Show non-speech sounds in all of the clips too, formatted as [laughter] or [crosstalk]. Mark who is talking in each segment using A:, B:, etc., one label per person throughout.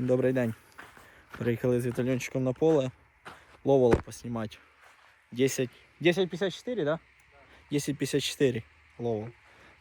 A: Всім добрий день. Приїхали з вітальончиком на поле. Ловоло поснімати. 10. 10.54, да? 10.54 ловол.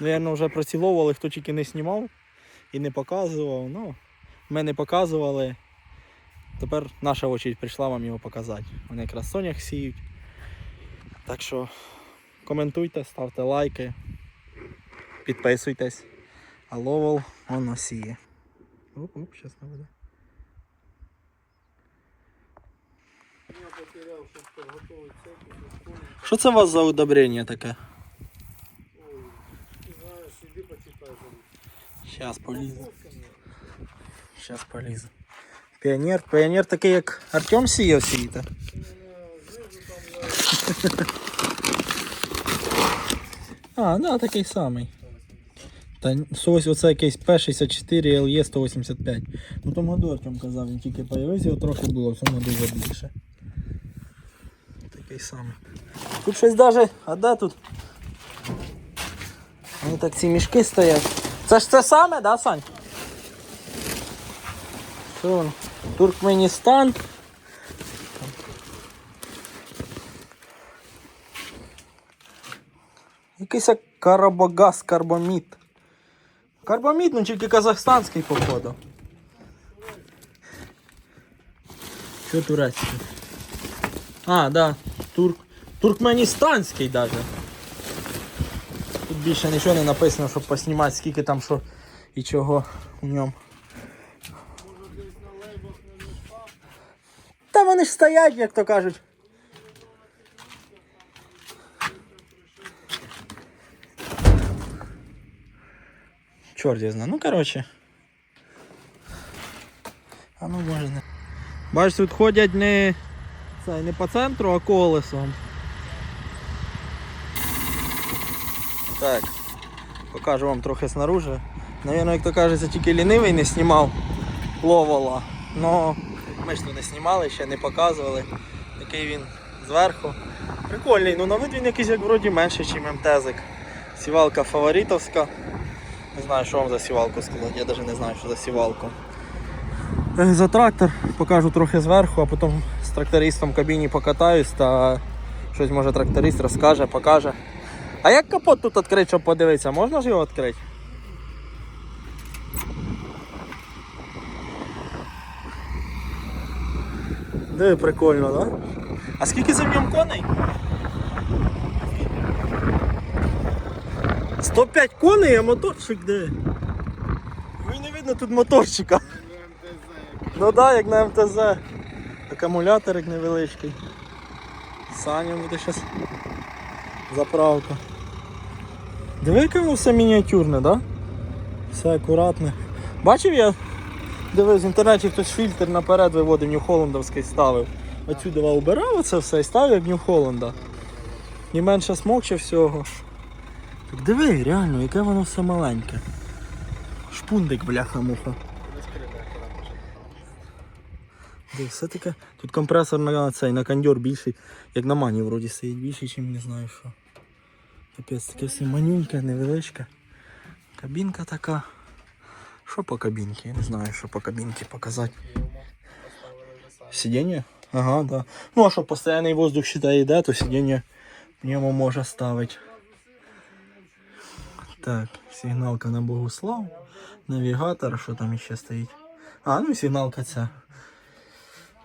A: Наверно, вже про ці ловоли хто тільки не знімав і не показував. Ну, ми не показували. Тепер наша очередь прийшла вам його показати. Вони якраз сонях сіють. Так що коментуйте, ставте лайки, підписуйтесь. А ловол воно сіє. Оп, оп, сейчас наведе. Що це у вас за удобрення таке? Сейчас полізу. Сейчас полізу. Піонер. Піонер такий, як Артем сіяв
B: лежить.
A: А, да, такий самий. Та ось оце якийсь P64 LE 185. Ну тому году Артем казав, він тільки появився, його трохи було, в цьому году вже більше. Такий самий. Тут щось даже. А де тут? Вони так ці мішки стоять. Це ж це саме, да, Сань? Що воно? Туркменістан. Якийсь як карабогаз, карбомід. Карбомід, ну тільки казахстанський, походу. Що турецький? А, да. Турк... Туркменістанський даже. Тут більше нічого не написано, щоб поснімати, скільки там що і чого у ньому. Та вони ж стоять, як то кажуть. Чорт я знаю. Ну коротше. А ну може не. Бачиш, тут ходять не, це, не по центру, а колесом. Так. Покажу вам трохи снаружи. Навірно, як то кажеться, тільки лінивий не знімав ловола. Но ми ж тут не знімали, ще не показували. Такий він зверху. Прикольний, ну на вид він якийсь як вроді менший, ніж МТЗик. Сівалка фаворитовська. Не знаю, що вам за сівалку сказати, я навіть не знаю, що за сівалку. Е, За трактор покажу трохи зверху, а потім трактористом в кабіні покатаюсь та щось може тракторист розкаже, покаже. А як капот тут відкрити, щоб подивитися? Можна ж його відкрити? Диви, прикольно, да? А скільки за ньому коней? 105 коней, а моторчик де? Ви не видно тут моторчика. Ну так, да, як на МТЗ. Акумуляторик невеличкий. Саня буде зараз заправка. Диви, все мініатюрне, да? Все акуратне. Бачив я? Дивись, в інтернеті хтось фільтр наперед виводив Нью-Холландовський ставив. Отсюди убирав оце все і ставив як Нью-Холланда. І менше смокче всього. Так диви, реально, яке воно все маленьке. Шпундик, бляха-муха. Диви, все таке. Тут компресор на цей, на кондьор більший, як на мані вроді стоїть більший, ніж не знаю що. Капець, таке все манюньке, невеличке. Кабінка така. Що по кабінці? Я не знаю, що по кабінці показати. Сидіння? Ага, да. Ну а що постійний воздух считай йде, то сидіння в ньому може ставити. Так, сигналка на Богуслав, навігатор, що там ще стоїть. А, ну і сигналка ця.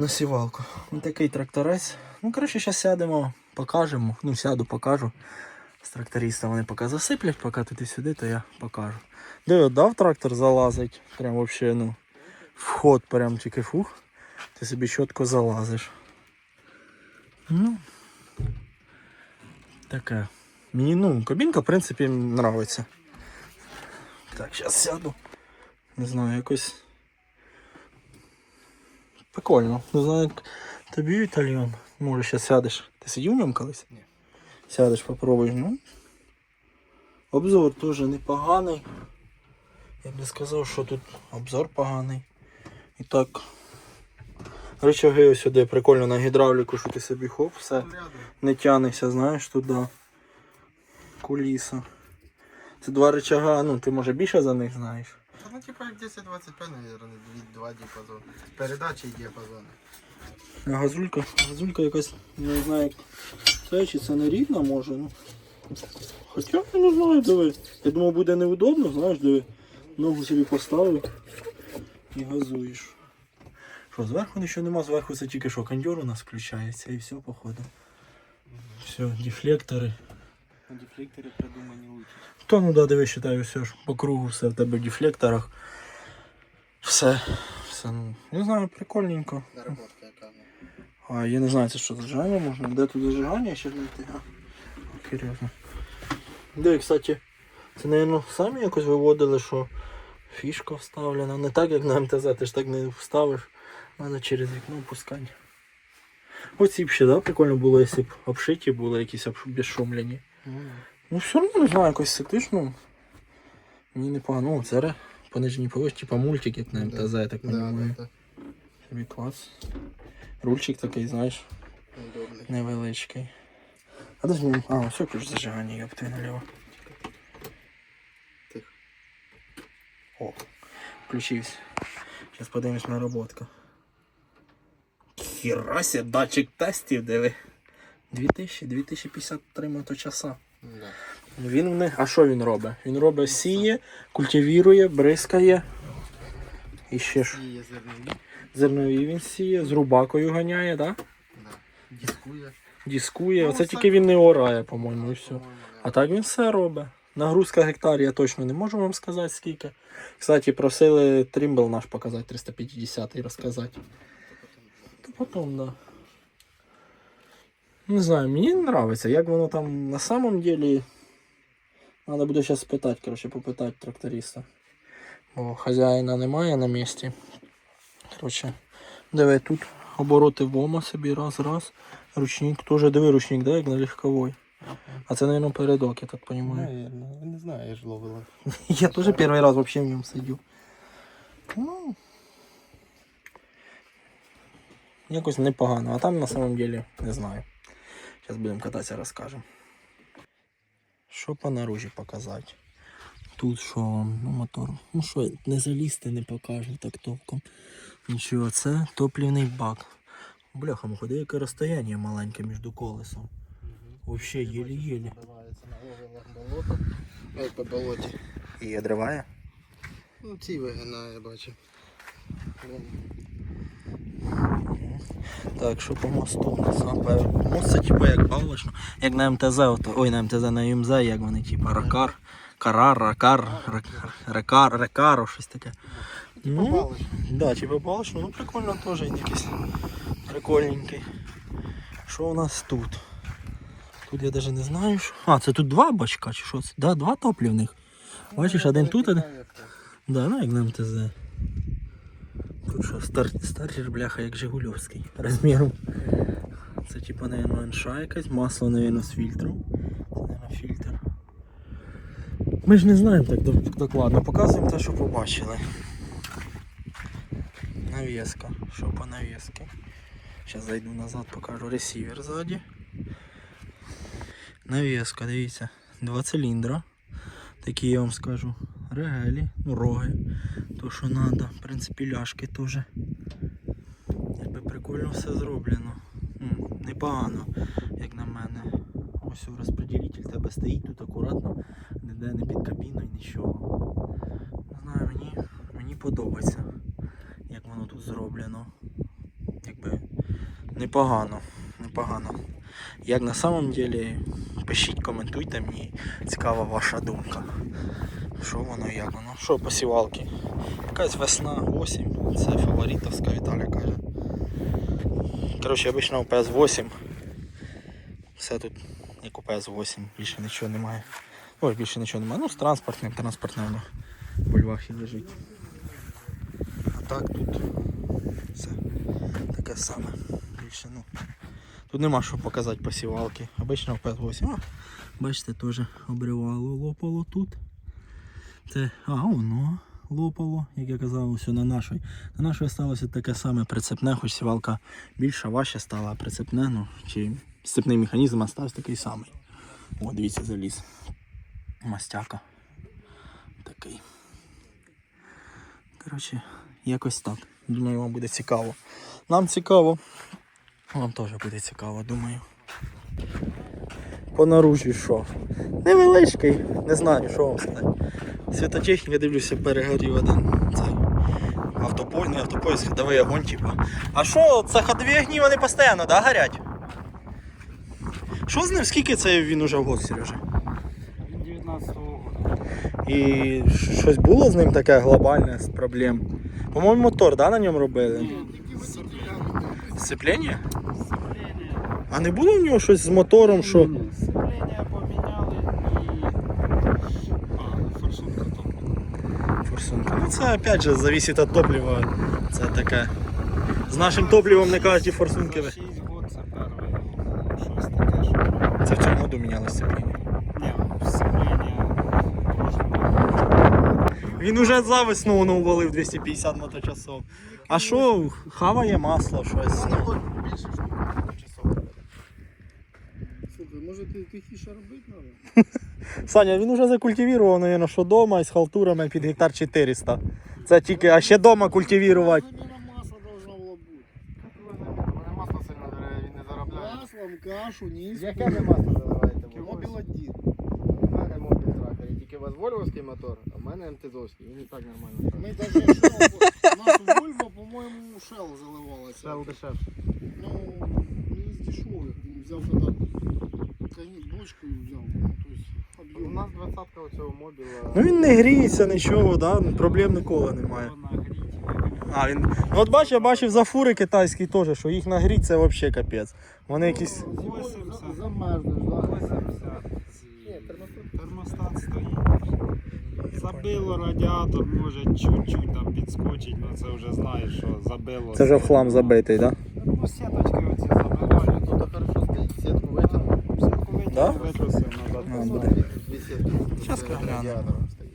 A: На сівалку. Такий тракторець. Ну, коротше, зараз сядемо, покажемо. Ну, сяду, покажу. З тракториста вони поки засиплять, поки туди сюди, то я покажу. Де дав трактор залазить. Прям вообще, ну, вход прям тільки фух. Ти собі чітко залазиш. Ну. Таке. Мені, ну, кабінка, в принципі, нравиться. Так, зараз сяду. Не знаю, якось. Прикольно. Не знаю, як тобі італьян. Може, ще сядеш. Ти сидів в ньому колись?
B: Ні.
A: Сядеш, попробуй. Ну. Обзор теж непоганий. Я б не сказав, що тут обзор поганий. І так. Рычаги ось сюди прикольно на гідравліку, що ти собі хоп, все. Не тянешся, знаєш, туди. Куліса. Це два рычага, ну ти може більше за них знаєш.
C: Та ну типа як 10-25, наверное, від два діапазони. Передачі і діапазони.
A: А газулька, газулька якась, не знаю, як це чи це не рідна може, ну. Хоча я не знаю, диви. Я думав буде неудобно, знаєш, диви. Ногу собі поставив і газуєш. Що, зверху нічого нема, зверху це тільки що кондьор у нас включається і все, походу. Все, дефлектори.
C: Дефлектори придумані лучше.
A: То ну да, диви, считаю, все ж по кругу, все в тебе в дефлекторах. Все. Все, ну, не знаю, прикольненько.
C: Наработка яка.
A: А я не знаю, це що зажигання можна? Де тут зажигання ще знайти? А, серйозно. Де, кстати, це, мабуть, самі якось виводили, що фішка вставлена. Не так, як на МТЗ, ти ж так не вставиш. Треба через вікно пускати. Оці б ще, да, прикольно було, якщо б обшиті були якісь обш- безшумлені. Ну все одно не знаю, якось сидиш, ну. Мені непогано. О, це ре- по нижній поверх, типа мультик, як на МТЗ, я так
C: Да,
A: розумію.
C: да,
A: Тобі клас. Рульчик такий, знаєш.
C: Удобний.
A: невеличкий. А де ж він? А, все ключ зажигання, ёпти наліво.
C: Тихо.
A: О, включився. Зараз подивимось наработка. Хірася, датчик тестів, диви. 2000, 2053 моточаса. Він в них. А що він робить? Він робить сіє, культивірує, бризкає. І ще ж
C: І є зернові.
A: зернові він сіє, з рубакою ганяє, так? Да?
C: Да. Дискує.
A: Дискує.
C: Ну,
A: Оце
C: все.
A: тільки він не орає, по-моєму, і все. А так він все робить. Нагрузка гектар я точно не можу вам сказати скільки. Кстати, просили тримбл наш показати 350 і розказати. То потім, да. Не знаю, мені не подобається, як воно там на самом деле. Надо буде зараз спитати, коротше, попитати тракториста. Бо хазяїна немає на місці. Коротше, диви тут обороти вома собі раз, раз. Ручник теж диви ручник, да, як на легковой. А це, мабуть, передок, я так розумію.
C: Наверно. Не знаю, я ж ловила. [laughs]
A: Я тоже первый раз вообще в нем сидю. Ну, якось непогано, а там на самом деле не знаю. Зараз будемо кататися, розкажемо. Що по наружі показати? Тут що, ну мотор. Ну що, не залізти, не покажу так толком. Нічого, це топлівний бак. Бляха, ходи, яке розстояння маленьке між колесом. Вообще
C: наловила болото. Ой, по болоті.
A: І одриває?
C: Ну, ці вигинає, бачу.
A: Так, що по мосту? Сапе. Мост це типу як балочно. Як на МТЗ, ото, ой, на МТЗ на ЮМЗ, як вони, типу, ракар, карар, ракар, рак- рекар, рекаро, щось таке. Ну,
C: Побалиш.
A: да, типу балочно, ну прикольно теж якийсь прикольненький. Що у нас тут? Тут я навіть не знаю, що. А, це тут два бачка, чи що це? Да, два топлівних. Бачиш, один тут, один. Да, ну як на МТЗ. Тут що, стар... стартер, бляха, як Жигульовський розміром. Це типа, наверное, інша якась, масло, наверное, з фільтром. Це, наверное, фільтр. Ми ж не знаємо так докладно, показуємо те, що побачили. Навіска. Що по навісці? Зараз зайду назад, покажу ресівер ззаді. Навіска, дивіться, два циліндра. Такі я вам скажу. Регелі, ну роги. То що треба. В принципі, ляшки теж. Якби прикольно все зроблено. Непогано, як на мене. Ось у розподілитель тебе стоїть тут акуратно, ніде не під кабіною, нічого. Не знаю, мені, мені подобається, як воно тут зроблено. Якби непогано, непогано. Як на самом деле, пишіть, коментуйте мені, цікава ваша думка. Що воно, як воно? Що посівалки? Якась весна, осінь. Це фаворитовська Віталя каже. Коротше, обично у PS8. Все тут як у PS8, більше нічого немає. Ой, більше нічого немає. Ну, з транспортним, транспортне воно в Львахі лежить. А так тут все таке саме. Більше, ну. Тут нема що показати посівалки. Обично в PS8. А, бачите, теж обривало, лопало тут. Це, а воно лопало, як я казав, ось на нашій. На нашій сталося таке саме прицепне, хоч сівалка більша, важча стала, а прицепне, ну, чи сцепний механізм остався такий самий. О, дивіться, заліз. Мастяка. Такий. Коротше, якось так. Думаю, вам буде цікаво. Нам цікаво. Вам теж буде цікаво, думаю. По наружі що? Невеличкий, не знаю, що вам сказати. Світотехніка, дивлюся, перегорів один. Це автопой, не автопой, ходовий огонь, типа. А що, це ходові огні, вони постійно, да, горять? Що з ним? Скільки це він уже в год, Сережа?
B: Він 19-го року.
A: І щось було з ним таке глобальне з проблем? По-моєму, мотор, да, на ньому робили? Сцеплення?
B: Сцеплення.
A: А не було в нього щось з мотором, що.
B: Ні, Сцеплення поміняли і... А, форсунка топлива.
A: Форсунка. Ну опять же зависит від топлива. Це таке. З нашим топливом не кажуть форсунки.
B: За 6 год це
A: в цьому году міняли сцеплення.
B: Ні, сцеплення.
A: Він уже за весну воно увалив 250 моточасов. А що, хаває масло, щось.
B: Слухай, може ти тихіше робити треба? [laughs]
A: Саня, він уже закультивував, мабуть, що дома із халтурами під гектар 400. Це тільки, а ще дома культивувати.
B: Заміна масла должна бути.
C: Мене масло сильно бере, не заробляє.
B: Маслом, кашу, ніс.
C: Яке ви масло заливаєте?
B: Мобіл 1.
C: У мене мобіль тільки у вас вольвовський мотор, а в мене МТЗовський, він і так нормально.
B: Ми даже Shell, у нас Volvo, по-моєму, Shell заливалася.
C: Shell дешевше.
B: Ну, не з дешевих. Взяв коні, бочку і взяв. Ну, то есть,
C: У нас двадцатка оцього мобіла.
A: Ну він не гріється, нічого, да? проблем ніколи немає. А, він. Ну от бачиш, я бачив за фури китайські теж, що їх нагріти це взагалі капець. Вони якісь.
B: Замерзнеш, да? Термостат стоїть. Забило радіатор, може чуть-чуть там підскочить, але це вже знаєш, що забило.
A: Це вже в хлам забитий, так? Да?
B: Ну, сіточки оці забивають.
C: Тут хорошо стоїть, сітку витягнув.
B: Сітку
A: Да?
B: витрусив назад.
A: А,
C: Тут
A: да.
C: дві- Дві сітки.
A: Щас
C: Це
A: гляну.
C: радіатором стоїть.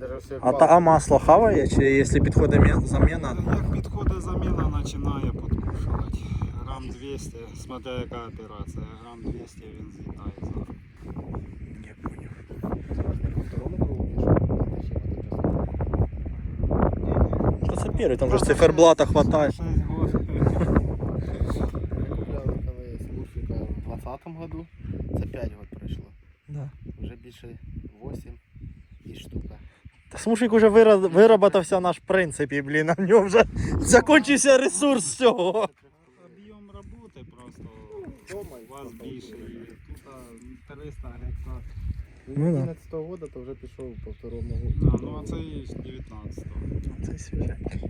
C: Даже все
A: А, та, а масло хаває, чи якщо підходить мє- заміна?
B: Як підходить заміна, починає подкушувати. Грам 200, смотря яка операція, грам 200 він з'їдає зараз.
A: Я понял.
C: По второму кругу пішов.
A: Та це перший, там же ж циферблата хватає.
C: Більше 8 і штука.
A: Та смушик уже вироботався наш принципі, блін, а в нього вже закінчився ресурс всього.
B: Об'єм роботи просто
C: Дома
B: у вас більше. Тут 300 гектар.
A: Ну да.
C: 11 го года то вже пішов по второму
B: А, ну а це і 19
A: Це свіженький.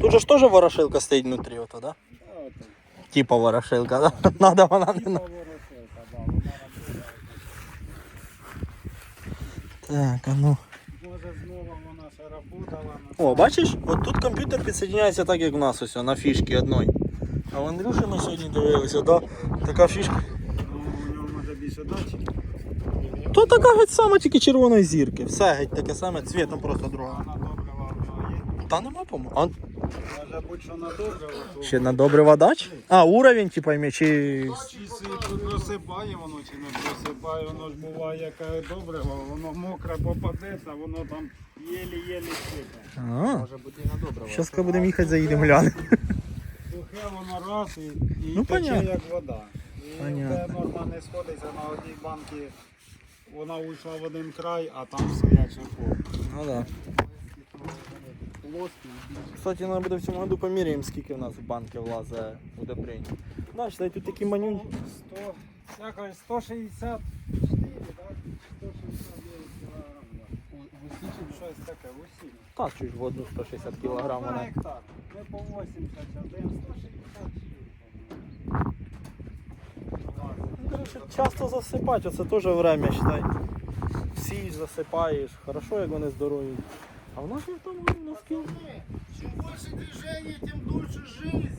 A: Тут же ж теж ворошилка стоїть внутрі, ото, да? Типа ворошилка, да? [laughs] Надо вона не надо. Так, а ну.
B: Може знову вона ще работала.
A: О, бачиш, от тут комп'ютер підсоединяється так, як в нас ось, на фішки одної. А в Андрюші ми сьогодні дивилися, да? така фішка.
B: Ну, у нього може більше датчик.
A: То така геть сама, тільки червоної зірки. Все геть таке саме, цвітом просто друга.
B: А на добрива в нього є.
A: Та нема по А
B: Може бути, що на добрива, то
A: ще на добре водач? А, уровень, типа, ім'я, чи.
B: чи си- просипає воно, чи не просипає, воно ж буває яке добриво, воно мокре попадеться, воно там єлі-єлі сипе.
C: Може бути і на добре.
A: зараз коли будемо їхати, заїдемо глянемо.
B: Сухе воно раз і, і
A: Ну,
B: тече
A: понятно.
B: як вода. І
A: Понятно.
B: де норма не сходиться на одній банці, вона уйшла в один край, а там стоять ще повно.
A: Ну да. Кстати, треба буде в цьому году поміряємо, скільки в нас в банки влазить удобрень. Считай, тут такі манюнь.
B: 100, якось 164, так? 169 кілограм. Щось таке, в усі.
A: Так, чуть в одну 160 кг
B: На гектар. Ми по 81, 164.
A: Короче, часто засипати, оце теж время, считай. Сієш, засипаєш, хорошо, як вони здорові. А в нас в тому навкіл.
B: Чем больше движения, тем дольше жизнь.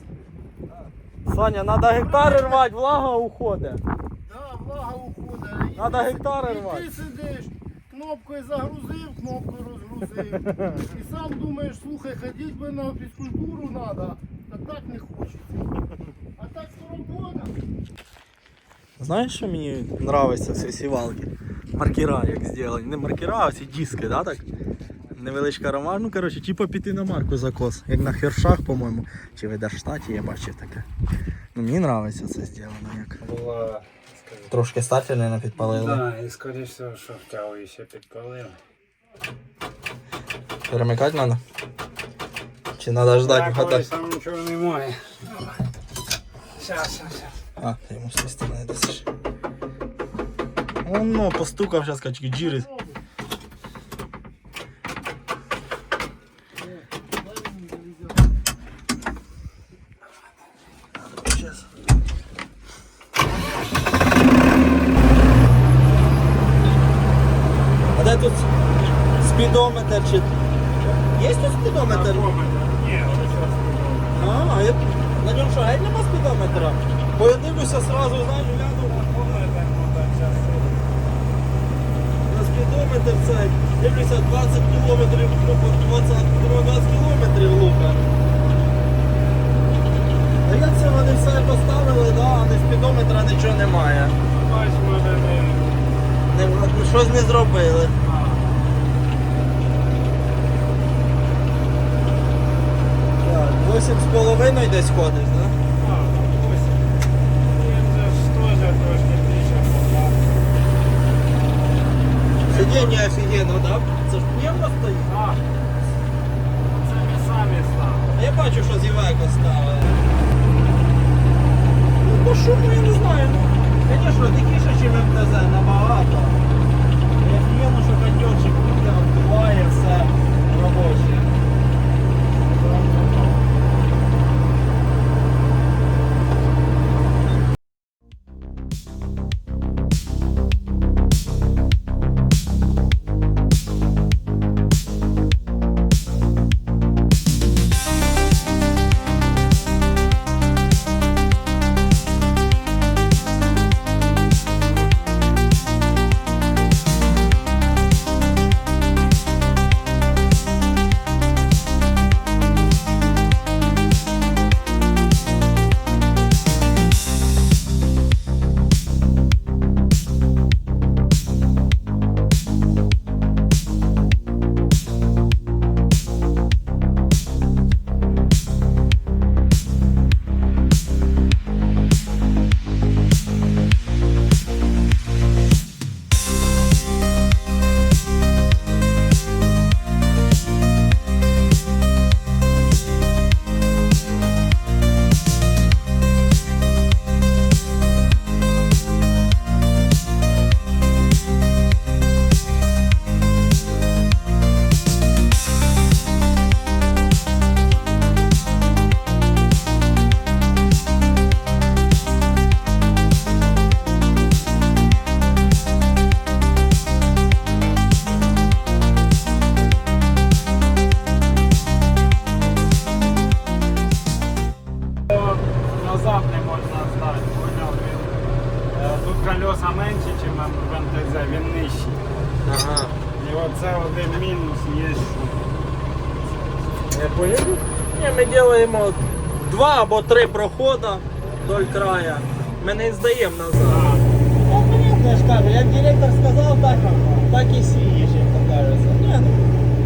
A: Саня, треба гектари рвати, влага уходить.
B: Да, влага уходить.
A: Надо
B: І ти-
A: гектари
B: і
A: рвати.
B: Ти сидиш, кнопкою загрузив, кнопкою розгрузив. [laughs] І сам думаєш, слухай, ходити би на фізкультуру треба, а так не хочеться. А так що робота.
A: Знаєш, що мені подобається в цій сівалці? Маркера як зроблені. Не маркера, а ці диски, да, так? Невеличка ромашка. Ну, коротше, типу піти на марку закос. Як на хершах, по-моєму. Чи в Едерштаті я бачив таке. Ну, мені подобається це зроблено як.
B: Була.
A: Трошки стартер, не підпалили.
B: Да, і скоріше всього, що втягую ще підпалив.
A: Перемикати треба? Чи треба ждати
B: Так,
A: вгадати?
B: там нічого немає. Щас, щас.
A: А, ти йому з цієї сторони дасиш. Воно постукав, зараз качки джирить. Щас. А де тут спідометр чи. Є тут спідометр?
B: Ні, ось щас.
A: А, я... на ньому що, геть нема спідометра? Бо я дивлюся сразу, знаєш, гляну на спідометр цей. Дивлюся 20 кілометрів, ну, 20, 20 кілометрів лука. А як це вони все поставили, да, а не спідометра нічого немає.
B: Бач, може не.
A: Не, щось не зробили. Так, 8,5 десь ходиш, так? Да?
B: А, там ось. Він же ж теж трошки більше поклав.
A: Сидіння офігенно, да? Це ж пневмо стоїть.
B: А, це ми самі ставили.
A: Я бачу, що зівеко ставили. Ну, по шуму я не знаю. Ну, звісно, тихіше, ніж МТЗ, набагато. Я офігенно, що кондьорчик або три проходи вдоль края. Ми не здаємо назад. Ну, понятно, ж кажу, як директор сказав, так, так і сієш, як то кажеться. Ні, ну,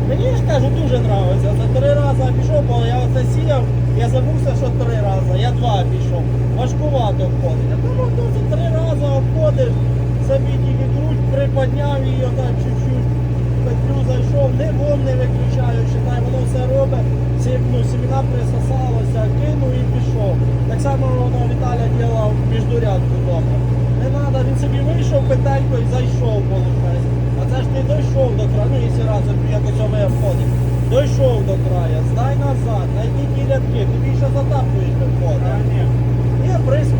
A: мені ж кажу, дуже подобається. За три рази пішов, бо я оце сіяв, я забувся, що три рази, я два пішов. Важкувато обходить. А ото за три рази обходиш, тільки круть, приподняв її отак чуть-чуть. Петлю зайшов, не вон не все Сі, ну, сімена присосалося, кинув і пішов. Так само воно Віталя ділав міждурядку вдома. Не треба, він собі вийшов петелько і зайшов виходить. А це ж не дійшов до краю, ну якщо раз якось обходить. Дійшов до краю, здай назад, найди ті рядки, тобі ще затаплюєш виходить. Ні,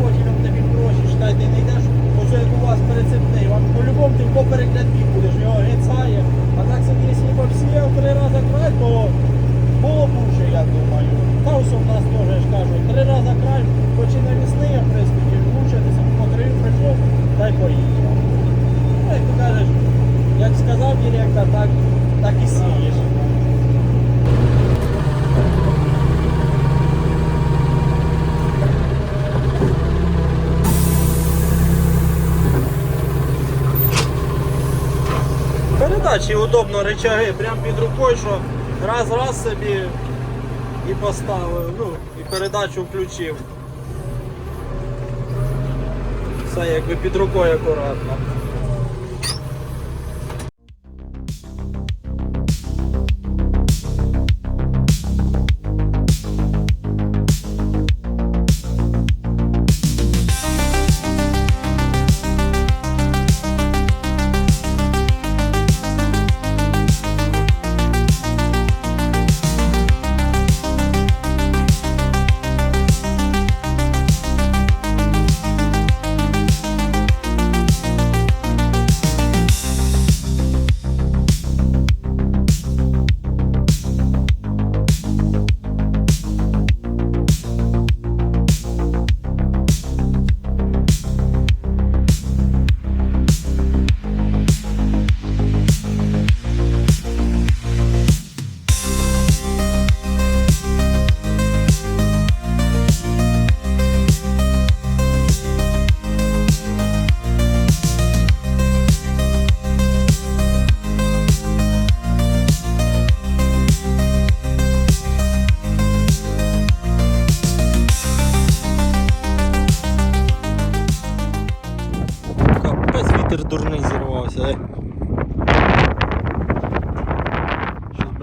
A: потім тобі гроші, читай, ти не йдеш, ось як у вас перецепний, вам по-любому ти поперек рядки будеш, його гецає. А так собі, якщо б всіяв три рази край, то було б уже, я думаю. Та ось у нас теж, я ж кажу, три рази край, хоч і навісний, а приспіки, лучше ти собі покрив, прийшов, та й поїхав. Ну, як ти кажеш, як сказав директор, так, так і сієш. Передачі удобно речаги, прямо під рукою, що раз-раз собі і поставив, ну, і передачу включив. Все якби під рукою акуратно.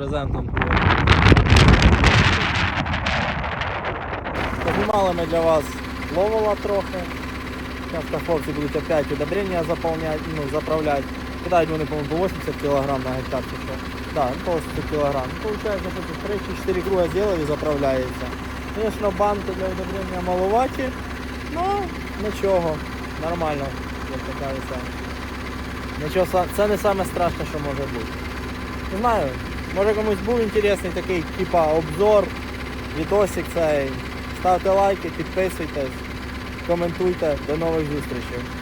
A: Що брезентом. Познімали ми для вас ловола трохи. Зараз хлопці будуть опять удобрення заповнять, ну, заправляти. Кидають вони, по-моєму, по 80 кг на гектар чи що. Да, ну, по 80 кг. Ну, получается, що тут 3 чи 4 круга зробили і заправляється. Звісно, банки для удобрення маловаті, ну нічого, нормально, як то кажеться. Нічого, це не саме страшне, що може бути. Не знаю, може комусь був інтересний такий, типа обзор, відосик цей. Ставте лайки, підписуйтесь, коментуйте. До нових зустрічей.